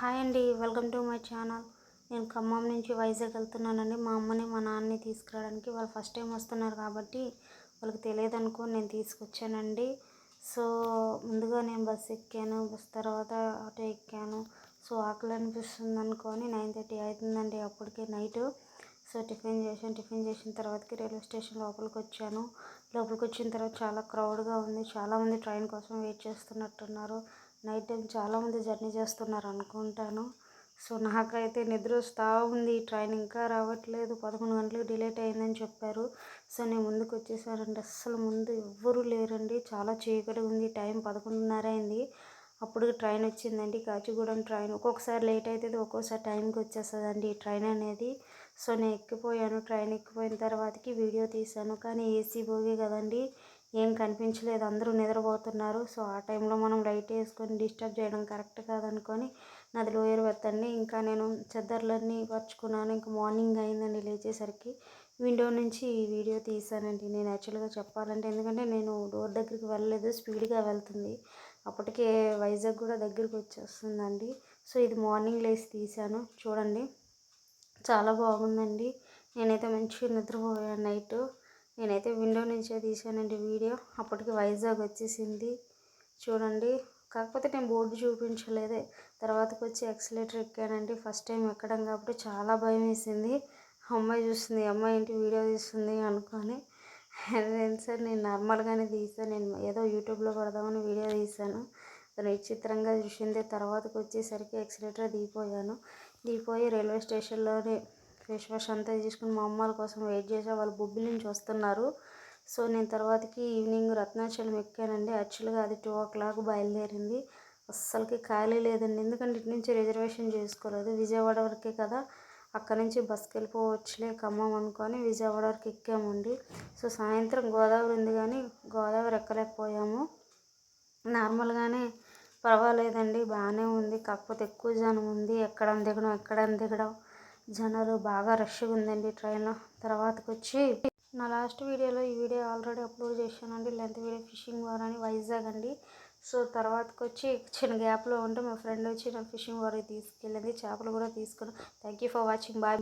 Hi అండి welcome to my channel. నేను ఖమ్మం నుంచి వైజాగ్ వెళ్తున్నానండి. మా అమ్మని మా నాన్నని తీసుకురావడానికి వాళ్ళు ఫస్ట్ టైం వస్తున్నారు కాబట్టి వాళ్ళకి తెలియదు అనుకో నేను తీసుకొచ్చానండి. సో ముందుగా నేను బస్ ఎక్కాను బస్ తర్వాత ఆటో ఎక్కాను. సో ఆకలి అనిపిస్తుంది అనుకొని నైన్ థర్టీ అవుతుందండి అప్పటికే నైట్. సో టిఫిన్ చేశాను. టిఫిన్ చేసిన తర్వాతకి రైల్వే స్టేషన్ లోపలికి వచ్చాను. లోపలికి వచ్చిన తర్వాత చాలా క్రౌడ్గా ఉంది. చాలామంది ట్రైన్ కోసం వెయిట్ చేస్తున్నట్టున్నారు. నైట్ టైం చాలామంది జర్నీ చేస్తున్నారు అనుకుంటాను. సో నాకైతే నిద్ర వస్తూ ఉంది. ట్రైన్ ఇంకా రావట్లేదు. పదకొండు గంటలకు డిలేట్ అయిందని చెప్పారు. సో నేను ముందుకు వచ్చేసానండి. అస్సలు ముందు ఎవ్వరూ లేరండి. చాలా చీకటి ఉంది. టైం పదకొండున్నర అయింది. అప్పుడు ట్రైన్ వచ్చిందండి. కాచిగూడెం ట్రైన్. ఒక్కొక్కసారి లేట్ అవుతుంది ఒక్కొక్కసారి టైంకి వచ్చేస్తుందండి ఈ ట్రైన్ అనేది. సో నేను ఎక్కిపోయాను. ట్రైన్ ఎక్కిపోయిన తర్వాతకి వీడియో తీశాను. కానీ ఏసీ బోగి కదండి. ఏం కనిపించలేదు. అందరూ నిద్రపోతున్నారు. సో ఆ టైంలో మనం లైట్ వేసుకొని డిస్టర్బ్ చేయడం కరెక్ట్ కాదనుకొని నాది లోయర్ వెత్తండి ఇంకా నేను చెద్దర్లన్నీ పరుచుకున్నాను. ఇంకా మార్నింగ్ అయిందండి లేచేసరికి. విండో నుంచి ఈ వీడియో తీసానండి. నేను యాక్చువల్గా చెప్పాలంటే ఎందుకంటే నేను డోర్ దగ్గరికి వెళ్ళలేదు. స్పీడ్గా వెళ్తుంది. అప్పటికే వైజాగ్ కూడా దగ్గరికి వచ్చేస్తుందండి. సో ఇది మార్నింగ్ లేచి తీశాను. చూడండి. చాలా బాగుందండి. నేనైతే మంచిగా నిద్రపోయాను నైట్. నేనైతే విండో నుంచే తీసానండి వీడియో. అప్పటికి వైజాగ్ వచ్చేసింది. చూడండి. కాకపోతే నేను బోర్డు చూపించలేదే. తర్వాతకి వచ్చి ఎక్సలేటర్ ఎక్కానండి. ఫస్ట్ టైం ఎక్కడం కాబట్టి చాలా భయం వేసింది అమ్మాయి చూస్తుంది అమ్మాయి ఏంటి వీడియో తీస్తుంది? అనుకొని. నేను సార్ నేను నార్మల్గానే తీసాను నేను ఏదో యూట్యూబ్లో పడదామని వీడియో తీసాను. తను విచిత్రంగా చూసింది. తర్వాతకి వచ్చేసరికి ఎక్సలేటర్ దిగిపోయాను. దిగిపోయి రైల్వే స్టేషన్లోనే ఫేస్ వాష్ అంతా తీసుకుని మా అమ్మాల కోసం వెయిట్ చేసా వాళ్ళు బొబ్బిలి నుంచి వస్తున్నారు. సో నేను తర్వాతకి ఈవినింగ్ రత్నాచలం ఎక్కానండి. యాక్చువల్గా అది టూ ఓ క్లాక్ బయలుదేరింది. అస్సలకి ఖాళీ లేదండి. ఎందుకంటే ఇటు నుంచి రిజర్వేషన్ చేసుకోలేదు. విజయవాడ వరకే కదా. అక్కడ నుంచి బస్కి వెళ్ళిపోవచ్చులే ఖమ్మం అనుకొని విజయవాడ వరకు ఎక్కామండి. సో సాయంత్రం గోదావరి ఉంది కానీ గోదావరి ఎక్కలేకపోయాము. నార్మల్గానే పర్వాలేదండి. బాగానే ఉంది. కాకపోతే ఎక్కువ జనం ఉంది. ఎక్కడం దిగడం ఎక్కడం దిగడం జనాలు బాగా రష్గా ఉందండి ట్రైన్లో తర్వాతకు వచ్చి నా లాస్ట్ వీడియోలో ఈ వీడియో ఆల్రెడీ అప్లోడ్ చేశానండి. లెంత్ వీడియో ఫిషింగ్ వార్ అని వైజాగ్ అండి. సో తర్వాతకు వచ్చి చిన్న గ్యాప్లో ఉంటే మా ఫ్రెండ్ వచ్చి నా ఫిషింగ్ వారికి తీసుకెళ్ళింది. చేపలు కూడా తీసుకున్నాను thank you for watching. Bye.